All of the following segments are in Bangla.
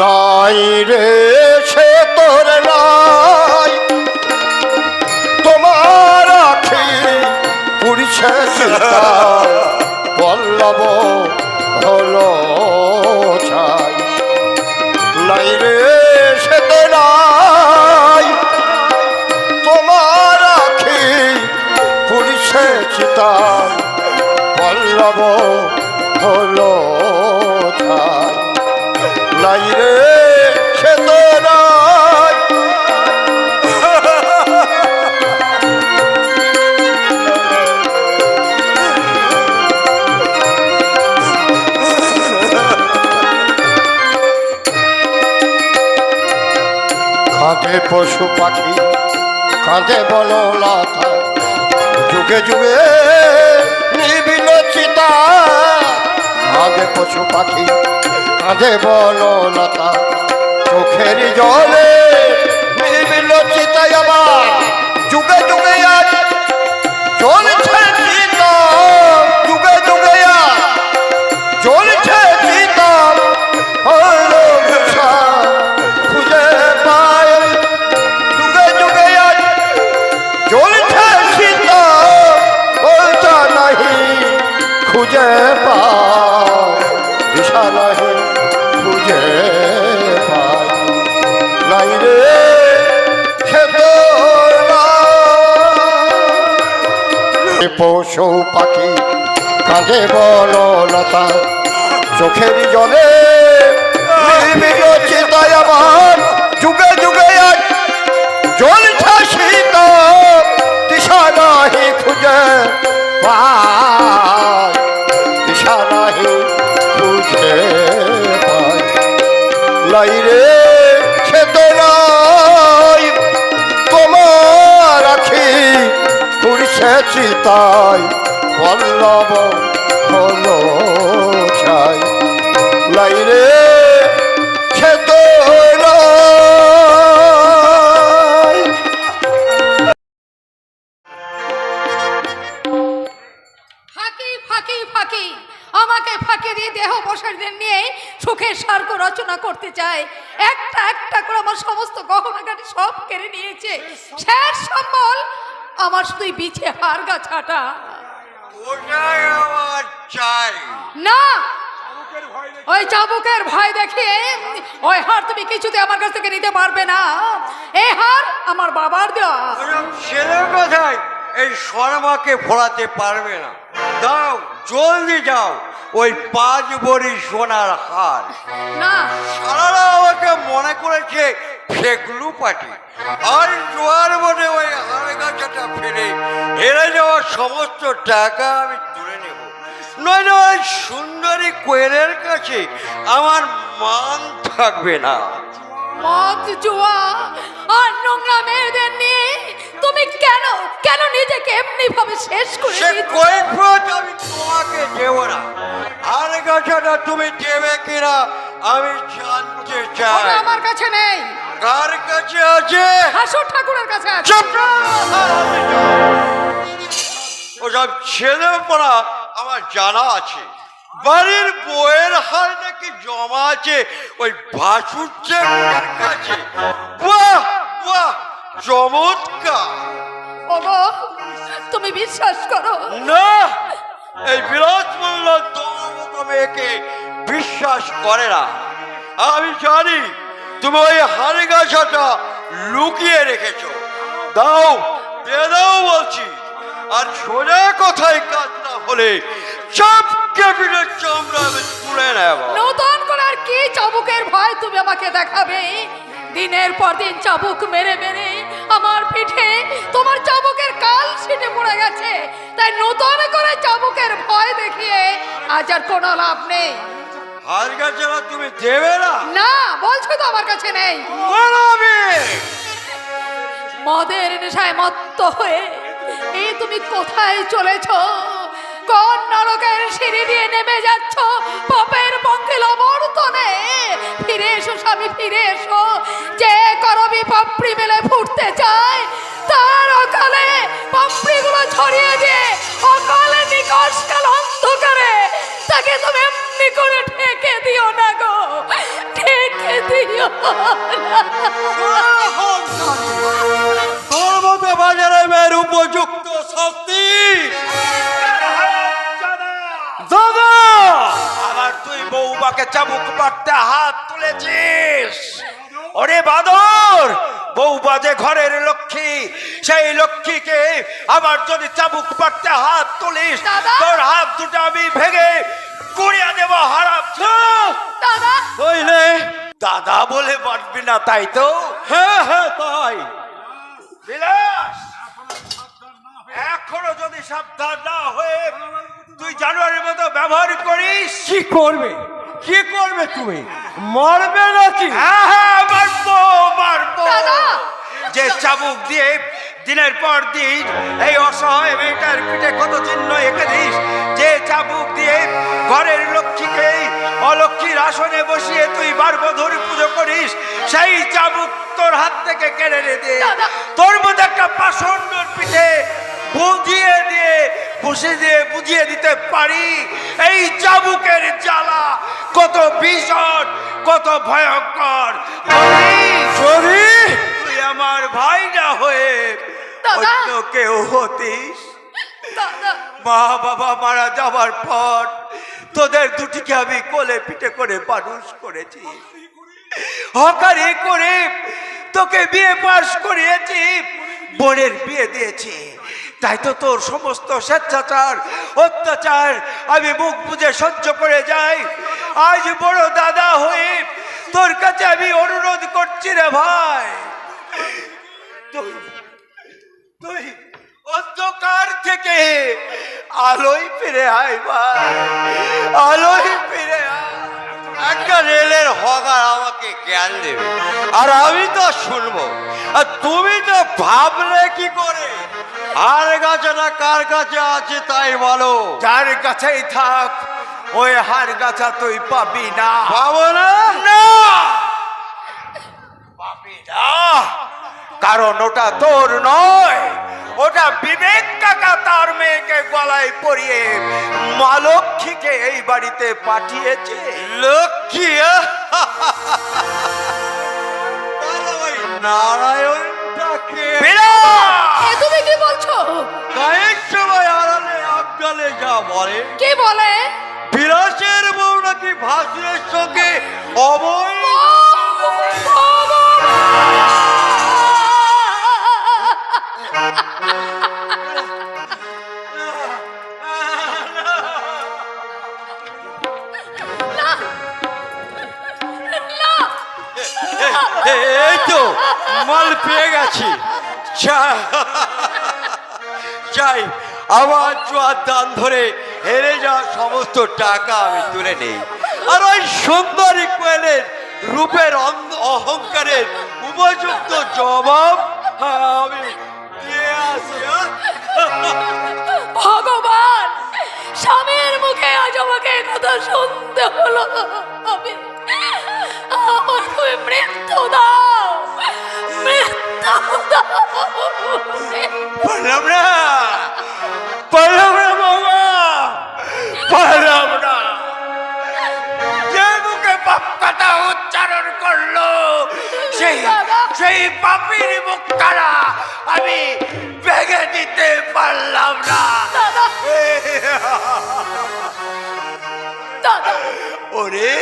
নাই রে, সে তোর নাই। তোমার আখি পুরিছে পল্লব হলো ছাই। নাই রে, সে তো নাই। তোমার আখি পুরিছে চিতা পল্লব হলো ছাই। নাই রে সে তো কাঁধে পশু পাখি কাঁধে বনলতা যুগে যুগে নিবিল চিতা কাঁধে পশু পাখি কাঁধে বনলতা চোখের জলে নিবিল চিতা আবার যুগে যুগে আজ চলছে চিতা যুগে যুগে আজ চলছে চিতা খুঁজে পায়। যুগে যুগে আজ চলছে সীতা বলতা নাহি, খুঁজে পায়। খুঁজে পশু পাখি কাঁধে বললতা, চোখের জলে চিন্তায় আমার। যুগে যুগে আজ জ্বলছে শীত দিশা নাহি খুঁজে পায়। দিশা নাহি খুঁজে লাই রে খেতে নাই। তোমার আখি পুরছে চিতাই পল্লব হলো ছাই। লাই রে নাই। স্বর্গ রচনা করতে চায়। একটা একটা করে আমার সমস্ত গহনাগাটি সব কেড়ে নিয়েছে। শেষ সম্বল আমার শুধু বিছে হার গাছাটা না! ওই চাবুকের ভয় দেখিয়ে ওই হার তুমি কিছুতে আমার কাছ থেকে নিতে পারবে না। এই হার আমার বাবার দেওয়া। ওরকম ছেলে কোথায়? এই শর্মাকে ফোড়াতে পারবে না। দাও জলদি যাও। ওই পাঁচ বড়ি সোনার হার। না। সারারা আমাকে মনে করেছে ফেকলু পাটি। আর জোয়ার মনে ওই হার গাছটা ফেলে হেরে যাওয়া সমস্ত টাকা আমি তুলে নেব। নইলে ওই সুন্দরী কোয়েলের কাছে আমার মান থাকবে না। মদ জুয়া আর নোংরা মেয়েদের নিয়ে তুমি কেন কেন নিজেকে এমনি ভাবে শেষ করে সে কৈফত আমি তোমাকে দেব না আর গাছাটা তুমি দেবে কিনা আমি জানতে চাই। ওটা আমার কাছে নেই। কার কাছে আছে? হাসুর ঠাকুরের কাছে আছে। চুপ ওসব ছেলে পড়া আমার জানা আছে। বাড়ির বইয়ের হার নাকি জমা আছে? ওই ভাসুচ্ছে কাছে। বাহ বাহ চমৎকার। তুমি বিশ্বাস করো? না এই বিলাস মূল্য তোমার মেয়েকে বিশ্বাস করে না। আমি জানি তুমি ওই হাড়ি গাছাটা লুকিয়ে রেখেছো। দাও দিয়ে দাও বলছি। আর সোজা কথায় কাজ না হলে চাপ কেবিনের চামড়া আমি তুলে নেব। নতুন করে আর কি চাবুকের ভয় তুমি আমাকে দেখাবে? দিনের পর দিন চাবুক মেরে মেরে আমার পিঠে তোমার চাবুকের কাল ছিটে পড়ে গেছে। তাই নতুন করে চাবুকের ভয় দেখিয়ে আজ আর কোনো লাভ নেই। হাড়ি গাছাটা তুমি দেবে না? না বলছো তো আমার কাছে নেই। মদের নেশায় মত্ত হয়ে এই তুমি কোথায় চলেছ? কোন নরকের সিঁড়ি দিয়ে নেমে যাচ্ছ? পাপের পঙ্কিল অবর্তনে ফিরে এসো, স্বামী, ফিরে এসো। যে করবি পাপড়ি মেলে ফুটতে চায়, তার অকালে পাপড়িগুলো ছড়িয়ে দিয়ে অকালে নিকশ কাল অন্ধকারে তাকে তুমি এমনি করে ঠেকে দিও না গো। ঠেকে বউবাকে চাবুক মারতে হাত তুলেছিস? ওরে বাদর বউবা যে ঘরের লক্ষ্মী সেই লক্ষ্মীকে আবার যদি চাবুক মারতে হাত তুলিস দাদা! তোর হাত দুটো আমি ভেঙে কুড়িয়া দেবো হারাম দাদা! হইলে? দাদা বলে বাঁচবি না তাই তো? হ্যাঁ হ্যাঁ তাই। বিলাস! এখনও যদি সাবধান না হয়ে তুই জানুয়ারির মতো ব্যবহার করিস কি করবে? কি করবে তুমি? মারবে নাকি? হ্যাঁ হ্যাঁ মারবো মারবো। দাদা! যে চাবুক দিয়ে দিনের পর দিন এই অসহায় মেয়েটার পিঠে কত চিহ্ন এঁকে দিস যে চাবুক দিয়ে ঘরের লক্ষ্মীকে অলক্ষ্মীর আসনে বসিয়ে তুই বারবধুর পুজো করিস সেই চাবুক তোর হাত থেকে কেড়ে দে। তোর মধ্যে একটা পাষণ্ডর পিঠে বুঝিয়ে দিয়ে বসে দিয়ে বুঝিয়ে দিতে পারি। এই চাবুকের জ্বালা কত ভীষণ কত ভয়ঙ্কর। তুই আমার ভাই না হয়ে! অন্য কেউ হতিস। দাদা। মা বাবা মারা যাবার পর তোদের দুটিকে আমি কোলে পিঠে করে মানুষ করেছি। হকারি করে তোকে বিয়ে পাশ করিয়েছি বোনের বিয়ে দিয়েছি। তাই তো তোর সমস্ত স্বেচ্ছাচার, অত্যাচার, আমি মুখ বুঝে সহ্য করে যাই। আজ বড় দাদা হয়ে তোর কাছে আমি অনুরোধ করছি রে ভাই। তুই অন্ধকার থেকে আলোয় ফিরে আয় ভাই, আলোয় ফিরে আয়। একটা রেলের হগার আমাকে জ্ঞান দেবে, আর আমি তো শুনব। আর তুমি তো ভাবলে কি করে? আর গাছাটা কার কাছে আছে তাই বলো। যার কাছেই থাক ওই হার গাছা তুই পাবি না। পাবো না? না! পাবি না। কারণ ওটা তোর নয়। ওটা বিবেক কাকা তার মেয়েকে গলায় পরিয়ে মা লক্ষ্মীকে এই বাড়িতে পাঠিয়েছে। লক্ষ্মী? নারায়ণটাকে তুমি কি বলছো? গায়ের সময় আড়ালে যা বলে। কি বলে? বিরাসের বউ নাকি ভাসুরের সঙ্গে অবৈ এই তো, মাল পেয়ে গেছি। যাই, আমার চুয়ার দান ধরে হেরে যাওয়া সমস্ত টাকা আমি তুলে নেই। আর ওই সুন্দরী কোয়েলের রূপের অহংকারের উপযুক্ত জবাব আমি দিয়ে আসি হ্যাঁ? ভগবান, স্বামীর মুখে আজ আমাকে কথা শুনতে হলো। পারলাম না পারলাম না বাবা পারলাম না যে মুখে কথা উচ্চারণ করল সেই। সেই পাপির মুখ কারা আমি ভেঙে দিতে পারলাম না ওরে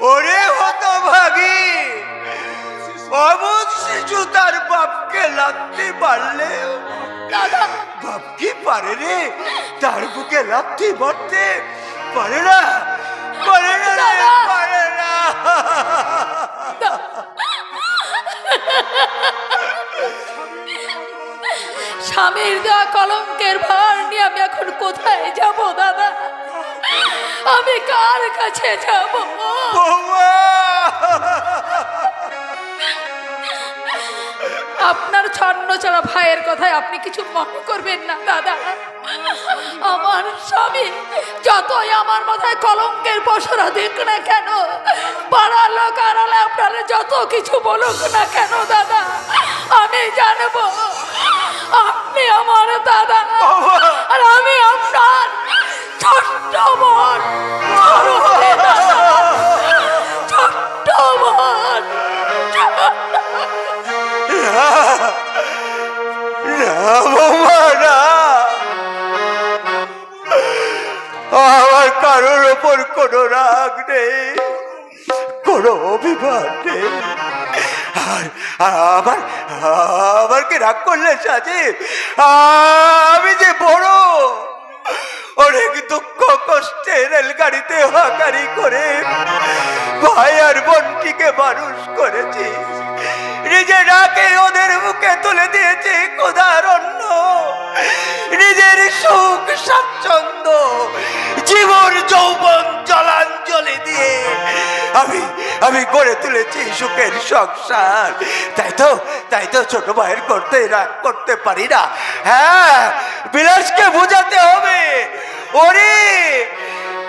ওরে হতভাগী! অবুধ শিশু তার বাপকে লাগতে পারলে দাদা বাপ কি পারে রে? তার বুকে লাথি মারতে পারে না পারে না। পারে না। স্বামীর দেওয়া কলঙ্কের ভার নিয়ে আমি এখন কোথায় যাব দাদা? আমি কার কাছে যাব! আপনার ছন্ন ছাড়া ভাইয়ের কথায় আপনি কিছু মনে করবেন না দাদা। আমার স্বামী যতই আমার মাথায় কলঙ্কের পসরা দিক না কেন পাড়ার লোক আড়ালে আপনারা যত কিছু বলুক না কেন দাদা আমি জানব আপনি আমার দাদা আর আমি আপনার ছোট্ট বোন। আমার কারোর ওপর কোনো রাগ নেই, কোনো অভিমান নেই। আর আমার আমার কি রাগ করলে সাজিব? আমি যে বড়, অনেক দুঃখ কষ্টে রেলগাড়িতে হাকারি করে ভাই আর বোনটিকে মানুষ করেছি। নিজে ডাকে ওদের মুখে তুলে দিয়েছি অন্য নিজের সুখ স্বাচ্ছন্দ্য, জীবন যৌবন জলাঞ্জলি দিয়ে আমি আমি গড়ে তুলেছি সুখের সংসার। তাই তো তাই তো ছোট ভাইয়ের করতে রাগ করতে পারি না। হ্যাঁ বিলাসকে বোঝাতে হবে। ওরে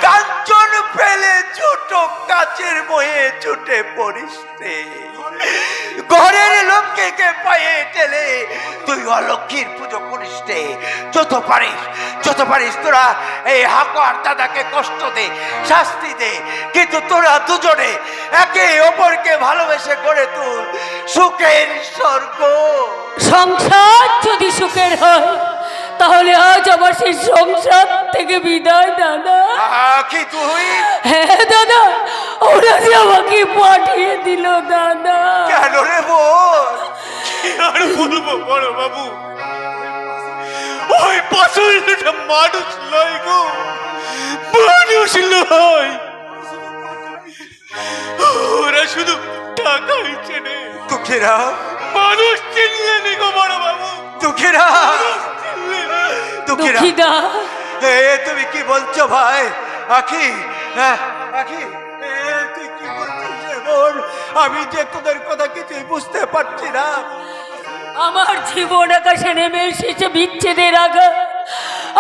কাঞ্চন ফেলে ছোট কাচের বয়ে ছুটে পড়িস। ঘরের লক্ষ্মীকে পায়ে টেলে তুই অলক্ষীর পুজো করিস রে। যত পারিস যত পারিস তোরা এই হাকো আর দাদাকে কষ্ট দে, শাস্তি দে। কিন্তু তোরা দুজনে একে অপরকে ভালোবেসে গড়ে তুল সুখের স্বর্গ। সংসার যদি সুখের হয় তাহলে আজ আমার সেই সংসার থেকে বিদায় দাদা। কি তুই? হ্যাঁ দাদা ওরা যে আমাকে পাঠিয়ে দিল দাদা। কেন রে বোন আর বলব বড় বাবু? ওই পাথরটা মানুষ নয় গো মানুষ নয় ওরা শুধু টাকাই চেনে দুঃখীরা। মানুষ চিনলে নি গো বড় বাবু। না। দুঃখীরা। এ তুমি কি বলছো ভাই? আখি হ্যাঁ আখি তুই কি বলছিস রে বোন? আমি যে তোদের কথা কিছুই বুঝতে পারছি না। আমার জীবন আকাশে নেমে এসেছে বিচ্ছেদের আগা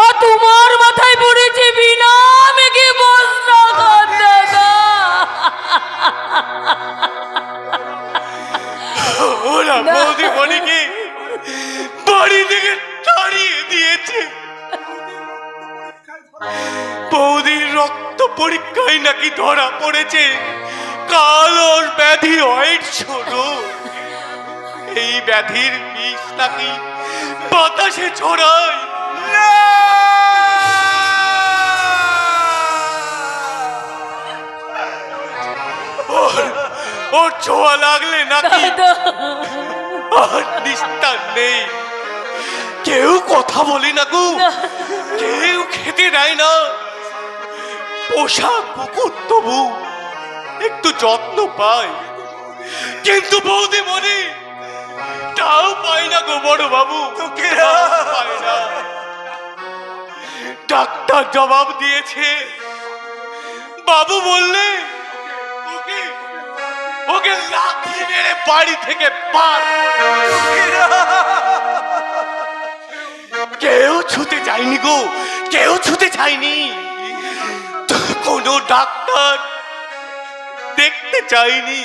আর তোমার মাথায় পড়েছে বিনা মেঘে বস্ত্রাঘাত দাদা পরীক্ষায় নাকি ধরা পড়েছে। কালোর ব্যাধি হোয়াইট এই ব্যাধির বিষ নাকি বাতাসে ছড়ায়। ওর ছোঁয়া লাগলে নাকি আর নিস্তার নেই। কেউ কথা বলি না গো। কেউ খেতে দেয় না। পোষা কুকুর তবু একটু যত্ন পায়। কিন্তু বৌদি মনে তাও পায় না গো বড় বাবু না। ডাক্তার জবাব দিয়েছে। বাবু বললে ওকে ওকে লাথি মেরে বাড়ি থেকে বার কেউ ছুতে যায়নি গো কেউ ছুতে যায়নি। কোনো ডাক্তার দেখতে চাইনি।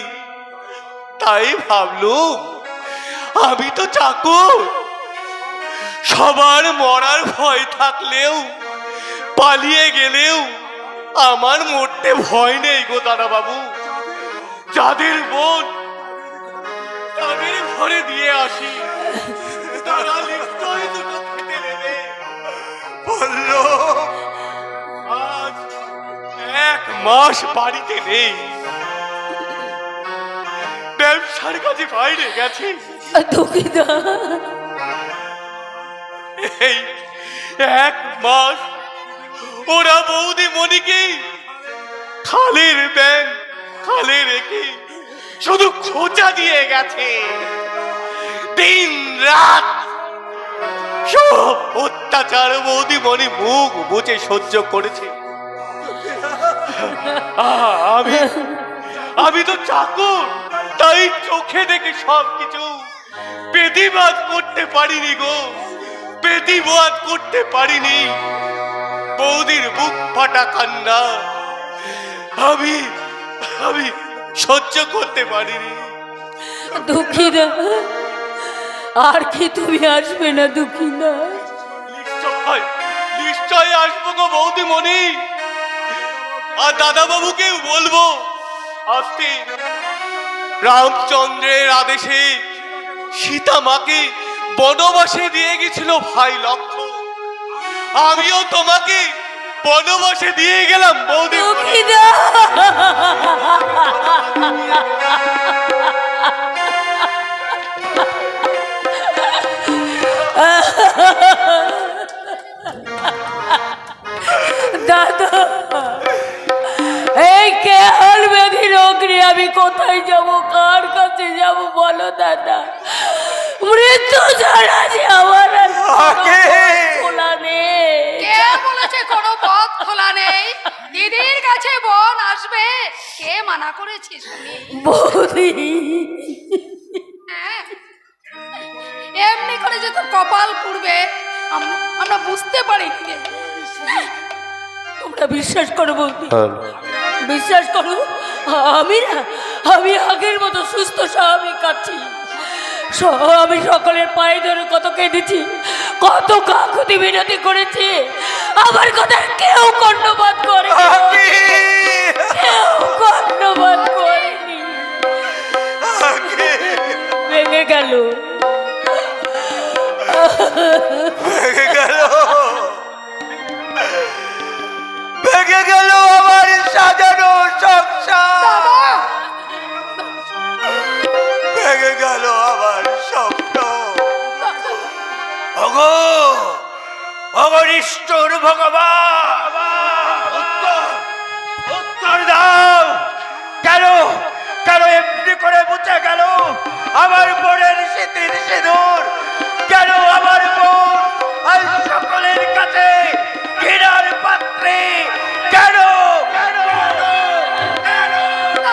তাই ভাবলুম, আমি তো চাকর। সবার মরার ভয় থাকলেও, পালিয়ে গেলেও আমার মরতে ভয় নেই গো দাদা বাবু যাদের বোন তাদের ঘরে দিয়ে আসি। তারা নিশ্চয়ই দুটো খেতে নেবে। বলল এক মাস বাড়িতে নেই। ব্যবসার কাছে বাইরে গেছে। দুঃখিদা এই এক মাস ওরা বৌদি মনিকে খালের ব্যাং খালে রেখে শুধু খোঁচা দিয়ে গেছে। দিন রাত সব অত্যাচার বৌদি মনি মুখ বুঝে সহ্য করেছে। আমি আমি তো চাকর তাই চোখে দেখে সব কিছু প্রতিবাদ করতে পারিনি গো প্রতিবাদ করতে পারিনি। বৌদির বুক ফাটা কান্না আমি আমি সহ্য করতে পারিনি। দুঃখিদা আর কি তুমি আসবে না দুঃখিদা নিশ্চয় নিশ্চয় আসব গো বৌদি বৌদিমণি। আর দাদাবাবুকে বলব, আসতে। রামচন্দ্রের আদেশে সীতা মাকে বনবাসে দিয়ে গেছিল ভাই লক্ষ্য আমিও তোমাকে বনবাসে দিয়ে গেলাম দাদা। দুঃখিদা কেয়াল ব্যাধি রোগ আমি কোথায় যাব? কার কাছে যাব বলো দাদা? মৃত্যু ছাড়া যে আমার খোলা নেই। কে বলেছে কোনো পথ খোলা নেই? দিদির কাছে বোন আসবে কে মানা করেছে শুনি? বৌদি। হ্যাঁ। এমনি করে যে তোর কপাল পুড়বে আমরা আমরা বুঝতে পারি তোমরা বিশ্বাস করো বৌদি। বিশ্বাস করো আমি না আমি আগের মতো সুস্থ স্বাভাবিক কাটছি। আমি সকলের পায়ে ধরে কত কেঁদেছি কত কাকুতি বিনতি করেছি আমার কথা কেউ কর্ণপাত করে! কেউ কর্ণপাত করেনি। ভেঙে গেল। ভেঙে ভেঙে গেল আমার সাজানো সংসার। ভেঙে গেল আমার স্বপ্ন। অগো অগনিষ্ঠর ভগবান। উত্তর উত্তর দাও। কেন কেন এমনি করে মুছে গেল আমার বোনের শীতের সিঁদুর? কেন আমার বোন সকলের কাছে ঘৃণার পাত্রে?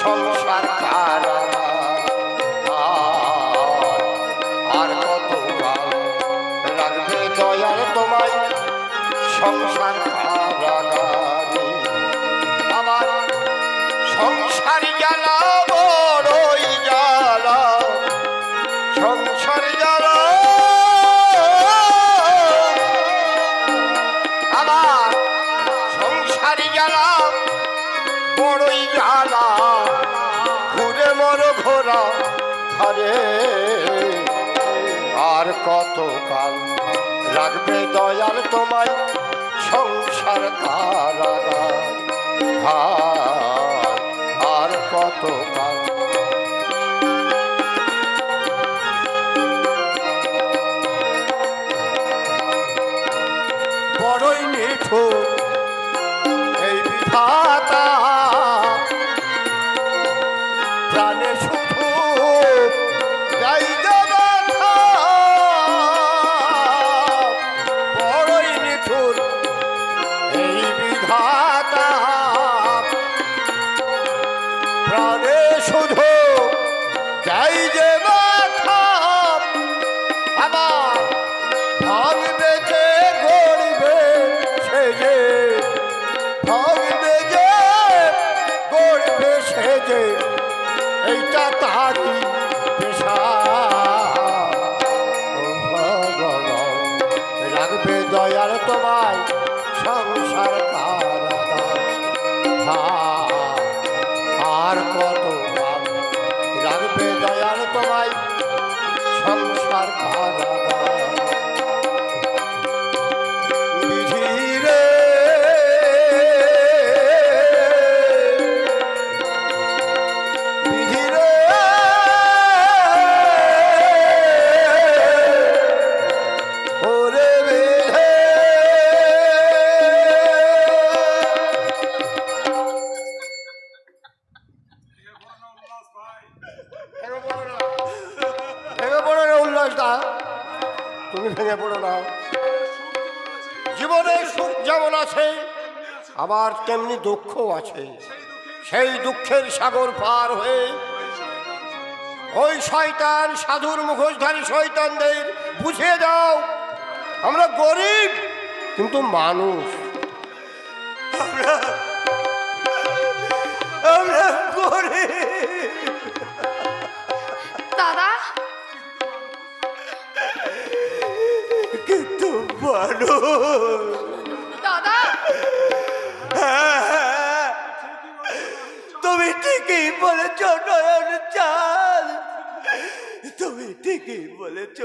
সংসার কারাগার আর কত রাখবে দয়াল তোমায় সংসার আমার সংসার জ্বালা বড়ই ঘরে। আর কত কাল লাগবে দয়াল তোমায় সংসার আর কত কাল বড়ই নিঠুর যে এইটা তাহারি পেশা রাখবে দয়াল তোমায় সংসার আর কত রাখবে দয়াল তোমায় আবার তেমনি দুঃখ আছে। সেই দুঃখের সাগর পার হয়ে ওই শয়তান সাধুর মুখোশধারী শয়তানদের বুঝিয়ে দাও। আমরা গরিব কিন্তু মানুষ। আমরা দাদা? কিন্তু মানুষ। তুমি ঠিকই বলেছ, নয়ন চাল তুমি ঠিকই বলেছ।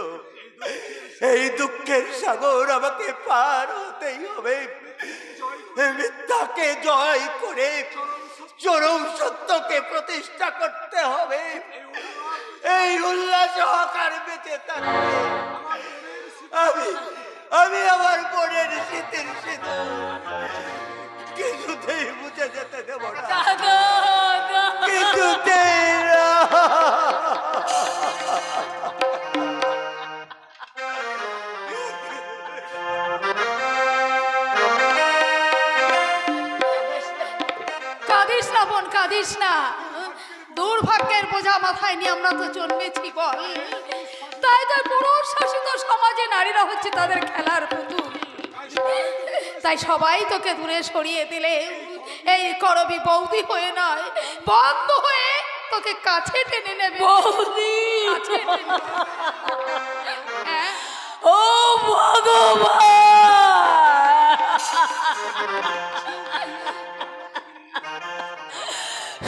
এই দুঃখের সাগর আমাকে পার হতেই হবে। মিথ্যাকে জয় করে চরম সত্যকে প্রতিষ্ঠা করতে হবে। এই উল্লাস হকার বেঁচে থাকবে আমি আমি আমার বোনের শীতের সিঁদুর। কিছুতেই বুঝে যেতে দেব না। কিছুতেই না। কাঁদিস না বোন কাঁদিস না। দুর্ভাগ্যের বোঝা মাথায় নিয়ে আমরা তো জন্মেছি বল। তাই তো পুরুষ শাসিত সমাজে নারীরা হচ্ছে তাদের খেলার পুতুল। তাই সবাই তোকে দূরে সরিয়ে দিলে। এই করবি বৌদি হয়ে নয় বন্ধ হয়ে তোকে কাছে টেনে নেবে। বৌদি। হ্যাঁ? ও ভগবান!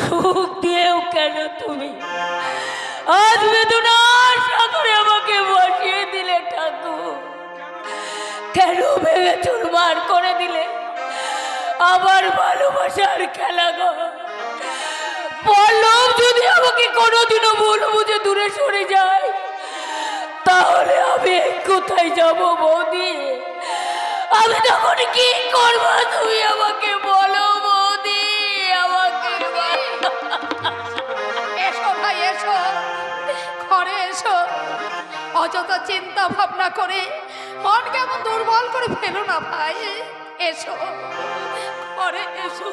সুখ দিয়েও কেন তুমি? আজ বেদনার সাগরে আমাকে বসিয়ে দিলে ঠাকুর। কেন ভেঙে চুরমার করে দিলে আবার ভালোবাসার খেলা গো। যদি আমাকে কোনোদিনও ভুল বুঝে দূরে সরে যায়, তাহলে আমি কোথায় যাব বৌদি? আমি তখন কি করব? তুমি আমাকে অযথা চিন্তা ভাবনা করে মন কেমন দুর্বল করে ফেলো না ভাই। এসো ঘরে এসো।